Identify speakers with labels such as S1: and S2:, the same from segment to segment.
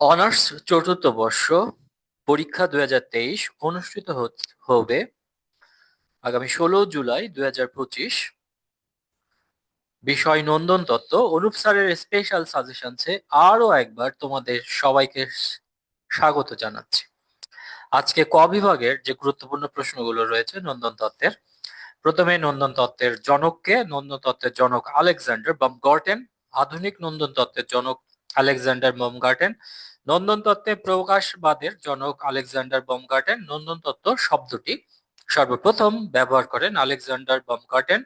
S1: Honours চতুর্থ বর্ষ পরীক্ষা দুই হাজার তেইশ অনুষ্ঠিত হবে আগামী ষোলো জুলাই দুই হাজার পঁচিশ। বিষয় নন্দন তত্ত্ব অনুপ স্যারের স্পেশাল সাজেশনসে আরও একবার তোমাদের সবাইকে স্বাগত জানাচ্ছি। আজকে ক বিভাগের যে গুরুত্বপূর্ণ প্রশ্নগুলো রয়েছে নন্দন তত্ত্বের প্রথমে নন্দন তত্ত্বের জনককে, নন্দন তত্ত্বের জনক আলেকজান্ডার বা গর্টেন, আধুনিক নন্দন তত্ত্বের জনক আলেকজান্ডার বামগার্টেন। নন্দন তত্ত্বে প্রকাশবাদের জনক আলেকজান্ডার বামগার্টেন। নন্দন তত্ত্ব শব্দটি সর্বপ্রথম ব্যবহার করেন আলেকজান্ডার বামগার্টেন,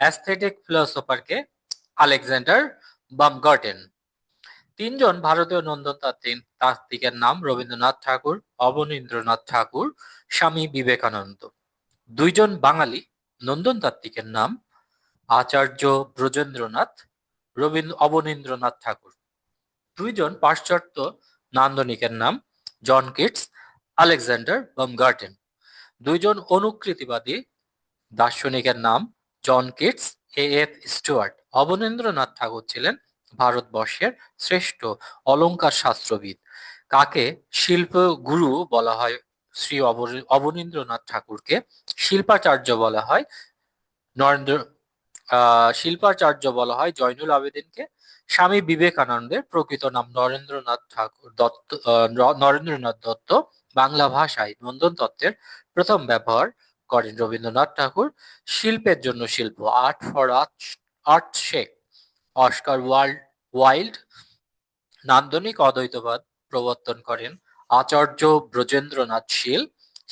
S1: অ্যাস্থেটিক ফিলোসোফারকে আলেকজান্ডার বামগার্টেন। তিনজন ভারতীয় নন্দন তাত্ত্বিক তাত্ত্বিকের নাম রবীন্দ্রনাথ ঠাকুর, অবনীন্দ্রনাথ ঠাকুর, স্বামী বিবেকানন্দ। দুইজন বাঙালি নন্দন তাত্ত্বিকের নাম আচার্য ব্রজেন্দ্রনাথ, রবীন্দ্র, অবনীন্দ্রনাথ ঠাকুর। দুইজন পাশ্চাত্য নান্দনিকের নাম, জন কিটস, আলেকজান্ডার বামগার্টেন। দুইজন অনুকৃতিবাদী দার্শনিকের নাম, John Keats, A F Stewart. Abanindranath Tagore ছিলেন ভারতবর্ষের শ্রেষ্ঠ অলঙ্কার শাস্ত্রবিদ কাকে শিল্প গুরু বলা হয়? শ্রী অব- অবনীন্দ্রনাথ ঠাকুরকে শিল্পাচার্য বলা হয় নরেন্দ্র শিল্পাচার্য বলা হয় জয়নুল আবেদিনকে। স্বামী বিবেকানন্দের প্রকৃত নাম নরেন্দ্রনাথ ঠাকুর দত্ত নরেন্দ্রনাথ দত্ত। বাংলা ভাষায় নন্দন তত্ত্বের প্রথম ব্যবহার করেন রবীন্দ্রনাথ ঠাকুর। শিল্পের জন্য শিল্প, art for art art sake Oscar world, Wilde, নান্দনিক অদ্বৈতবাদ প্রবর্তন করেন আচার্য ব্রজেন্দ্রনাথ শীল।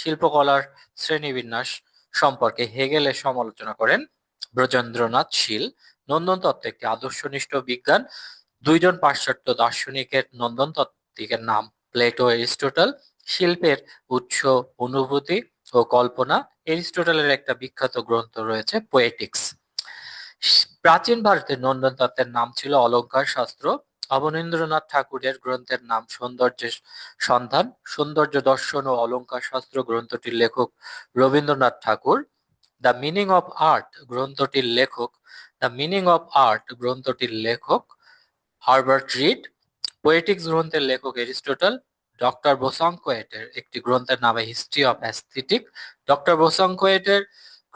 S1: শিল্পকলার শ্রেণীবিন্যাস সম্পর্কে হেগেলের সমালোচনা করেন ব্রজেন্দ্রনাথ শীল নন্দন তত্ত্ব একটি আদর্শনিষ্ঠ বিজ্ঞান, দুইজন পাশ্চাত্য দার্শনিকের নন্দন তাত্ত্বিকের নাম প্লেটো এরিস্টোটল। শিল্পের উৎস, অনুভূতি ও কল্পনা এরিস্টোটলের একটা বিখ্যাত গ্রন্থ রয়েছে, পোয়েটিক্স। প্রাচীন ভারতের নন্দন তত্ত্বের নাম ছিল অলংকার শাস্ত্র। অবনীন্দ্রনাথ ঠাকুরের গ্রন্থের নাম সৌন্দর্যের সন্ধান। সৌন্দর্য দর্শন ও অলংকার শাস্ত্র গ্রন্থটির লেখক Rabindranath Tagore. The meaning of art গ্রন্থটির লেখক দ্য মিনিং অফ আর্ট গ্রন্থটির লেখক হার্বার্ট রিড পোয়েটিক্স গ্রন্থের লেখক এরিস্টোটল ডক্টর বোসাঙ্কোয়েটের একটি গ্রন্থের নামে হিস্ট্রি অফ অ্যাস্থেটিক ডক্টর বোসাঙ্কোয়েটের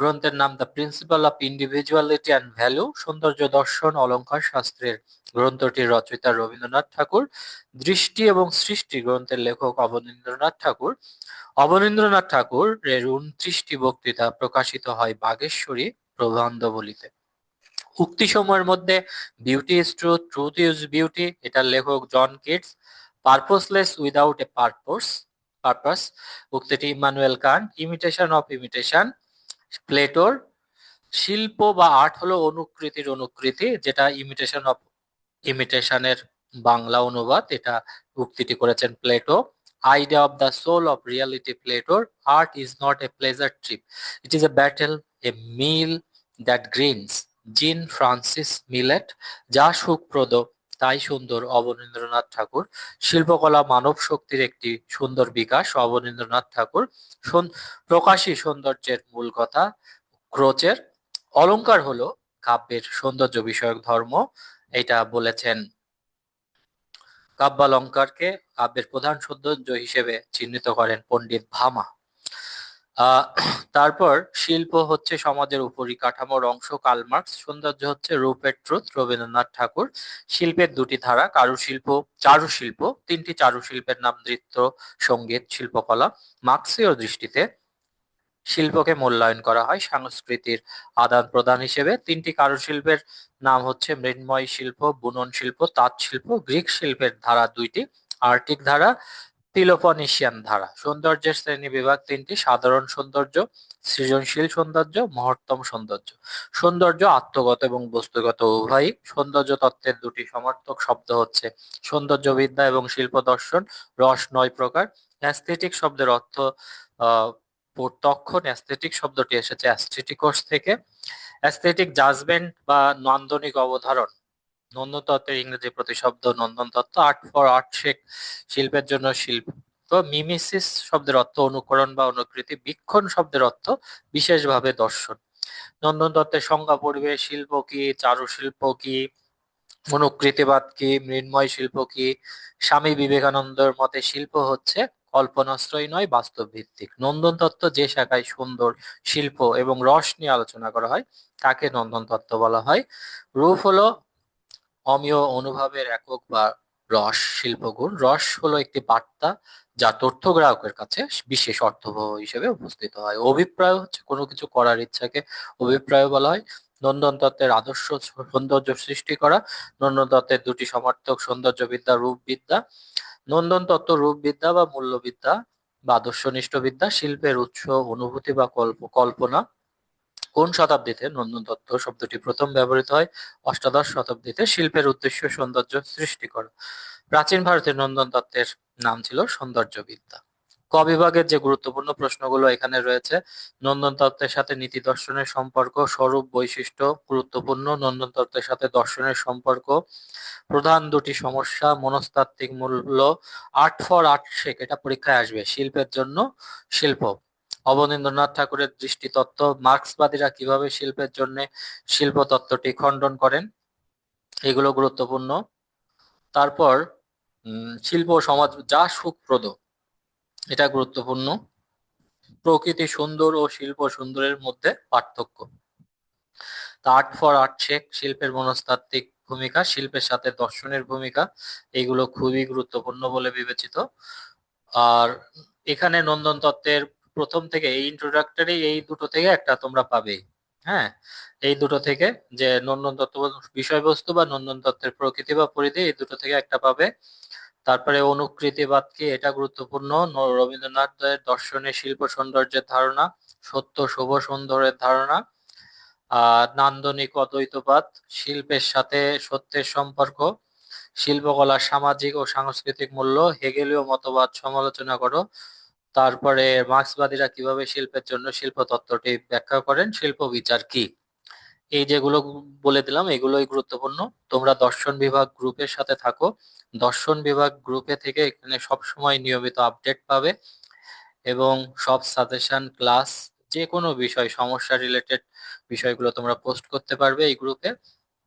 S1: গ্রন্থের নাম the principle of individuality and value সৌন্দর্য দর্শন, অলঙ্কার শাস্ত্রের গ্রন্থটির রচয়িতা রবীন্দ্রনাথ ঠাকুর. দৃষ্টি এবং সৃষ্টি, গ্রন্থের লেখক অবনীন্দ্রনাথ ঠাকুর. অবনীন্দ্রনাথ ঠাকুর এর উনত্রিশটি বক্তৃতা প্রকাশিত হয় বাগেশ্বরী প্রবন্ধবলিতে। উক্তি সময়ের মধ্যে beauty is truth truth is beauty এটার লেখক John Keats purposeless without a purpose purpose উক্তিটি Immanuel Kant imitation of imitation প্লেটোর শিল্প বা আর্ট হলো অনুকৃতির অনুকৃতি, যেটা ইমিটেশন অফ ইমিটেশনের বাংলা অনুবাদ, এটা উক্তিটি করেছেন Plato idea of the soul of reality plator art is not a pleasure trip. It is a battle, a meal that grins. Jean Francis Millet যা সুখপ্রদ, তাই সুন্দর, অবনীন্দ্রনাথ ঠাকুর। শিল্পকলা মানব শক্তির একটি সুন্দর বিকাশ, অবনীন্দ্রনাথ ঠাকুর। প্রকাশী সৌন্দর্যের মূল কথা, ক্রোচের। অলংকার হলো কাব্যের সৌন্দর্য বিষয়ক ধর্ম, এটা বলেছেন কাব্যালঙ্কারকে কাব্যের প্রধান সৌন্দর্য হিসেবে চিহ্নিত করেন পণ্ডিত ভামা। তারপর শিল্প হচ্ছে সমাজের উপরিকাঠামোর অংশ, কালমার্কস। সৌন্দর্য হচ্ছে রূপের ট্রুথ রবীন্দ্রনাথ ঠাকুর। শিল্পের দুটি ধারা, কারুশিল্প, চারুশিল্প, তিনটি চারুশিল্পের নাম নৃত্য, সংগীত, শিল্পকলা। মার্ক্সীয় দৃষ্টিতে শিল্পকে মূল্যায়ন করা হয়। সংস্কৃতির আদান প্রদান হিসেবে তিনটি কারুশিল্পের নাম হচ্ছে মৃন্ময় শিল্প, বুনন শিল্প, তাঁত শিল্প, গ্রিক শিল্পের ধারা দুইটি, আর্টিক ধারা পিলোপনেশিয়ান ধারা। সৌন্দর্যের শ্রেণি বিভাগ তিনটি, সাধারণ সৌন্দর্য, সৃজনশীল সৌন্দর্য, মহত্তম সৌন্দর্য। সৌন্দর্য আত্মগত এবং বস্তুগত উভয়ই। সৌন্দর্য তত্ত্বের দুটি সমর্থক শব্দ হচ্ছে সৌন্দর্যবিদ্যা এবং শিল্প দর্শন, রস নয় প্রকার। অ্যাস্থেটিক শব্দের অর্থ তখন অ্যাস্থেটিক শব্দটি এসেছে অ্যাস্থেটিকোস থেকে। অ্যাস্থেটিক জাজমেন্ট বা নান্দনিক অবধারণ নন্দন তত্ত্বের ইংরেজি প্রতিশব্দ নন্দন তত্ত্ব আর্ট ফর আর্ট শেখ শিল্পের জন্য শিল্প। তো মিমিসিস শব্দের অর্থ অনুকরণ বা অনুকৃতি, বীক্ষণ শব্দের অর্থ বিশেষভাবে দর্শন। নন্দন তত্ত্বের সংজ্ঞা পড়বে শিল্প কি চারুশিল্প কি, অনুকৃতিবাদ কি, মৃন্ময় শিল্প কি, স্বামী বিবেকানন্দের মতে শিল্প হচ্ছে কল্পনাশ্রয় নয় বাস্তব ভিত্তিক নন্দন তত্ত্ব যে শাখায় সুন্দর শিল্প এবং রস নিয়ে আলোচনা করা হয়, তাকে নন্দন তত্ত্ব বলা হয়। রূপ হলো অমীয় অনুভবের একক বা রস, শিল্পগুণ। রস হলো একটি বার্তা যা তথ্য গ্রাহকের কাছে বিশেষ অর্থবহ হিসেবে উপস্থিত হয়। অভিপ্রায় হচ্ছে কোনো কিছু করার ইচ্ছাকে অভিপ্রায় বলা হয়। নন্দন তত্ত্বের আদর্শ সৌন্দর্য সৃষ্টি করা নন্দন তত্ত্বের দুটি সমর্থক সৌন্দর্য সৌন্দর্যবিদ্যা, রূপবিদ্যা নন্দন তত্ত্ব রূপবিদ্যা বা মূল্যবিদ্যা, বা আদর্শনিষ্ঠ বিদ্যা শিল্পের উৎস, অনুভূতি বা কল্প, কল্পনা। কোন শতাব্দীতে নন্দন তত্ত্ব শব্দটি প্রথম ব্যবহৃত হয়? অষ্টাদশ শতাব্দীতে শিল্পের উদ্দেশ্য সৌন্দর্য সৃষ্টি করা। প্রাচীন ভারতের নন্দন তত্ত্বের নাম ছিল সৌন্দর্যবিদ্যা। ক বিভাগের যে গুরুত্বপূর্ণ প্রশ্নগুলো এখানে রয়েছে, নন্দন তত্ত্বের সাথে নীতি দর্শনের সম্পর্ক, স্বরূপ বৈশিষ্ট্য, গুরুত্বপূর্ণ নন্দন তত্ত্বের সাথে দর্শনের সম্পর্ক, প্রধান দুটি সমস্যা, মনস্তাত্ত্বিক মূল্য, আর্ট ফর আর্ট শেখ এটা পরীক্ষায় আসবে, শিল্পের জন্য শিল্প। অবনীন্দ্রনাথ ঠাকুরের দৃষ্টিতত্ত্ব, মার্ক্সবাদীরা কীভাবে শিল্পের জন্য শিল্প তত্ত্বটি খণ্ডন করেন, এগুলো গুরুত্বপূর্ণ। তারপর শিল্প সমাজ যা সুখপ্রদ এটা গুরুত্বপূর্ণ। প্রকৃতি সুন্দর ও শিল্প সুন্দরের মধ্যে পার্থক্য। আর্ট ফর আর্ট শেখ শিল্পের মনস্তাত্ত্বিক ভূমিকা, শিল্পের সাথে দর্শনের ভূমিকা, এগুলো খুবই গুরুত্বপূর্ণ বলে বিবেচিত। আর এখানে নন্দন তত্ত্বের প্রথম থেকে, এই ইন্ট্রোডাক্টরি এই দুটো থেকে একটা তোমরা পাবে। হ্যাঁ এই দুটো থেকে যে নন্দন তত্ত্ব বিষয়বস্তু বা নন্দন তত্ত্বের প্রকৃতি বা পরিধি, এই দুটো থেকে একটা পাবে। তারপরে অনুকৃতিবাদ কি এটা গুরুত্বপূর্ণ। রবীন্দ্রনাথের দর্শনে শিল্প সৌন্দর্যের ধারণা, সত্য শুভ সুন্দরের ধারণা নান্দনিক অদ্বৈতবাদ, শিল্পের সাথে সত্যের সম্পর্ক শিল্পকলার সামাজিক ও সাংস্কৃতিক মূল্য, হেগেলীয় মতবাদ সমালোচনা করো। তারপরে মার্ক্সবাদীরা কীভাবে শিল্পের জন্য শিল্প তত্ত্বটি ব্যাখ্যা করেন, শিল্প বিচার কি? এই যেগুলো বলে দিলাম, এগুলোই গুরুত্বপূর্ণ। তোমরা দর্শন বিভাগ গ্রুপের সাথে থাকো। দর্শন বিভাগ গ্রুপে থেকে এখানে সব সময় নিয়মিত আপডেট পাবে এবং সব সাজেশন ক্লাস যে কোনো বিষয়, সমস্যা রিলেটেড বিষয়গুলো তোমরা পোস্ট করতে পারবে এই গ্রুপে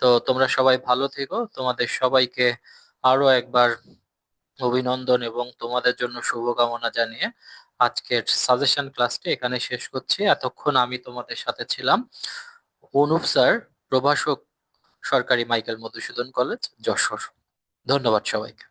S1: তো তোমরা সবাই ভালো থেকো। তোমাদের সবাইকে আরও একবার অভিনন্দন এবং তোমাদের জন্য শুভকামনা জানিয়ে আজকের সাজেশন ক্লাসটি এখানে শেষ করছি। এতক্ষণ আমি তোমাদের সাথে ছিলাম। অনুপ স্যার প্রভাষক সরকারি মাইকেল মধুসূদন কলেজ যশোর। ধন্যবাদ সবাইকে।